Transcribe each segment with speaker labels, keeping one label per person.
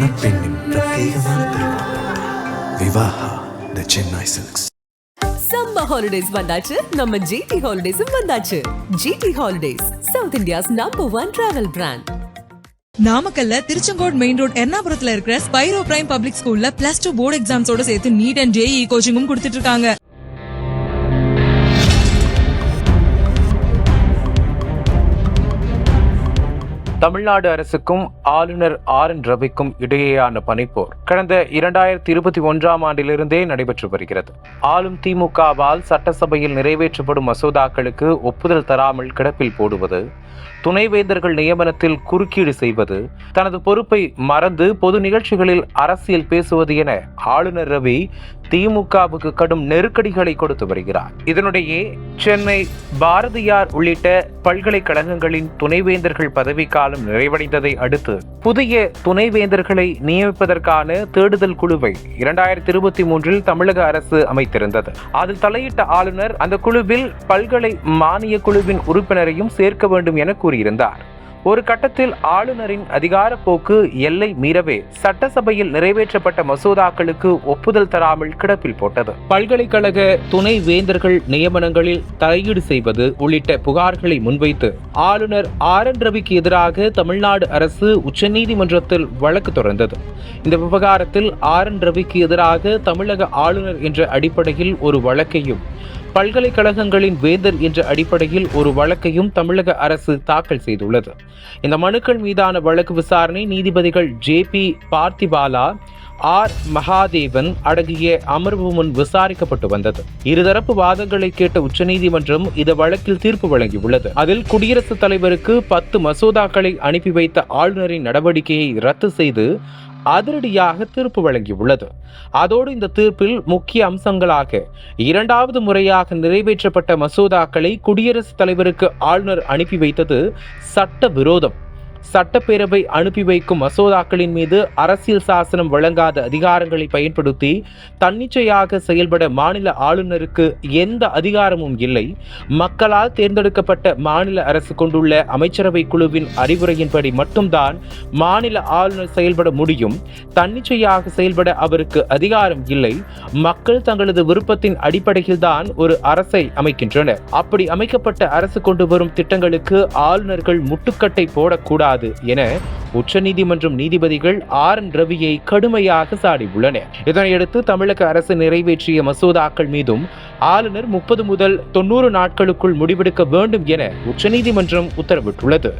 Speaker 1: மணப்பெண்ணின் பிரத்யேகமான Vivaha the Chennai silks
Speaker 2: summer holidays வந்தாச்சு நம்ம ஜிடி ஹாலிடேஸும் வந்தாச்சு GT holidays south India's number one travel brand
Speaker 3: நாமக்கல்ல திருச்செங்கோடு மெயின் ரோட் எர்ணாபுரத்துல இருக்கிற ஸ்பைரோ பிரைம் பப்ளிக் ஸ்கூல்ல பிளஸ் டூ போர்டு எக்ஸாம்ஸோட சேர்த்து நீட் அண்ட் ஜேஇ கோச்சிங்கும் கொடுத்துட்டு இருக்காங்க
Speaker 4: தமிழ்நாடு அரசுக்கும் ஆளுநர் ஆர் என் ரவிக்கும் இடையேயான பனிப்போர் கடந்த இரண்டாயிரத்தி இருபத்தி ஒன்றாம் ஆண்டிலிருந்தே நடைபெற்று வருகிறது. ஆளும் திமுகவால் சட்டசபையில் நிறைவேற்றப்படும் மசோதாக்களுக்கு ஒப்புதல் தராமல் கிடப்பில் போடுவது துணைவேந்தர்கள் நியமனத்தில் குறுக்கீடு செய்வது தனது பொறுப்பை மறந்து பொது நிகழ்ச்சிகளில் அரசியல் பேசுவது என ஆளுநர் ரவி திமுகவுக்கு கடும் நெருக்கடிகளை கொடுத்து வருகிறார். இதனிடையே சென்னை பாரதியார் உள்ளிட்ட பல்கலைக்கழகங்களின் துணைவேந்தர்கள் பதவிக்காலம் நிறைவடைந்ததை அடுத்து புதிய துணைவேந்தர்களை நியமிப்பதற்கான தேடுதல் குழுவை இரண்டாயிரத்தி இருபத்தி மூன்றில் தமிழக அரசு அமைத்திருந்தது. அதில் தலையிட்ட ஆளுநர் அந்த குழுவில் பல்கலை மானிய குழுவின் உறுப்பினரையும் சேர்க்க வேண்டும் என கூறியிருந்தார். ஒரு கட்டத்தில் ஆளுநரின் அதிகார போக்கு எல்லை மீறவே சட்டசபையில் நிறைவேற்றப்பட்ட மசோதாக்களுக்கு ஒப்புதல் தராமல் கிடப்பில் போட்டது. பல்கலைக்கழக துணை வேந்தர்கள் நியமனங்களில் தலையீடு செய்வது உள்ளிட்ட புகார்களை முன்வைத்து ஆளுநர் ஆர். என். ரவிக்கு எதிராக தமிழ்நாடு அரசு உச்சநீதிமன்றத்தில் வழக்கு தொடர்ந்தது. இந்த விவகாரத்தில் ஆர். என். ரவிக்கு எதிராக தமிழக ஆளுநர் என்ற அடிப்படையில் ஒரு வழக்கையும் பல்கலைக்கழகங்களின் வேந்தர் என்ற அடிப்படையில் ஒரு வழக்கையும் தமிழக அரசு தாக்கல் செய்துள்ளது. இந்த மனுக்கள் மீதான வழக்கு விசாரணை நீதிபதிகள் J B Pardiwala R. Mahadevan அடங்கிய அமர்வு முன் விசாரிக்கப்பட்டு வந்தது. இருதரப்பு வாதங்களை கேட்ட உச்சநீதிமன்றம் இந்த வழக்கில் தீர்ப்பு வழங்கியுள்ளது. அதில் குடியரசுத் தலைவருக்கு பத்து மசோதாக்களை அனுப்பி வைத்த ஆளுநரின் நடவடிக்கையை ரத்து செய்து அதிரடியாக தீர்ப்பு வழங்கியுள்ளது. அதோடு இந்த தீர்ப்பில் முக்கிய அம்சங்களாக இரண்டாவது முறையாக நிறைவேற்றப்பட்ட மசோதாக்களை குடியரசுத் தலைவருக்கு ஆளுநர் அனுப்பி வைத்தது சட்ட விரோதம். சட்டப்பேரவை அனுப்பி வைக்கும் மசோதாக்களின் மீது அரசியல் சாசனம் வழங்காத அதிகாரங்களை பயன்படுத்தி தன்னிச்சையாக செயல்பட மாநில ஆளுநருக்கு எந்த அதிகாரமும் இல்லை. மக்களால் தேர்ந்தெடுக்கப்பட்ட மாநில அரசு கொண்டுள்ள அமைச்சரவை குழுவின் அறிவுரையின்படி மட்டும்தான் மாநில ஆளுநர் செயல்பட முடியும். தன்னிச்சையாக செயல்பட அவருக்கு அதிகாரம் இல்லை. மக்கள் தங்களது விருப்பத்தின் அடிப்படையில் தான் ஒரு அரசை அமைக்கின்றனர். அப்படி அமைக்கப்பட்ட அரசு கொண்டு வரும் திட்டங்களுக்கு ஆளுநர்கள் முட்டுக்கட்டை போடக்கூடாது. என உச்சநீதிமன்றம் நீதிபதிகள் ஆர் என் ரவியை கடுமையாக சாடியுள்ளனர். இதனையடுத்து தமிழக அரசு நிறைவேற்றிய மசோதாக்கள் மீதும் ஆளுநர் முப்பது முதல் தொண்ணூறு நாட்களுக்குள் முடிவெடுக்க வேண்டும் என உச்சநீதிமன்றம் உத்தரவிட்டுள்ளது.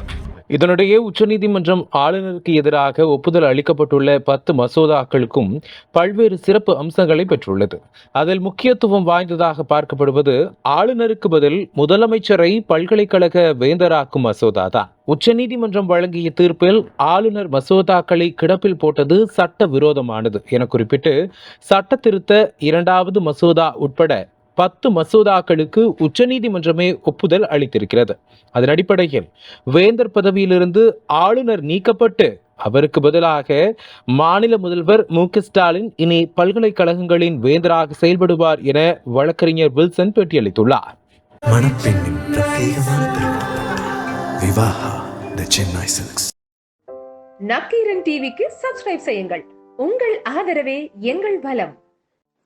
Speaker 4: இதனிடையே உச்சநீதிமன்றம் ஆளுநருக்கு எதிராக ஒப்புதல் அளிக்கப்பட்டுள்ள பத்து மசோதாக்களுக்கும் பல்வேறு சிறப்பு அம்சங்களை பெற்றுள்ளது. அதில் முக்கியத்துவம் வாய்ந்ததாக பார்க்கப்படுவது ஆளுநருக்கு பதில் முதலமைச்சரை பல்கலைக்கழக வேந்தராக்கும் மசோதா தான் உச்சநீதிமன்றம் வழங்கிய தீர்ப்பில் ஆளுநர் மசோதாக்களை கிடப்பில் போட்டது சட்ட விரோதமானது என குறிப்பிட்டு சட்ட திருத்த இரண்டாவது மசோதா உட்பட பத்து மசோதாக்களுக்கு உச்சநீதிமன்றமே ஒப்புதல் அளித்திருக்கிறது. அதன் அடிப்படையில் வேந்தர் பதவியிலிருந்து ஆளுநர் நீக்கப்பட்டு அவருக்கு பதிலாக மாநில முதல்வர் மு க ஸ்டாலின் இனி பல்கலைக்கழகங்களின் வேந்தராக செயல்படுவார் என வழக்கறிஞர் வில்சன் பேட்டியளித்துள்ளார்.
Speaker 5: நக்கீரன் டிவிக்கு சப்ஸ்கிரைப் செய்யுங்கள். உங்கள் ஆதரவே எங்கள் பலம்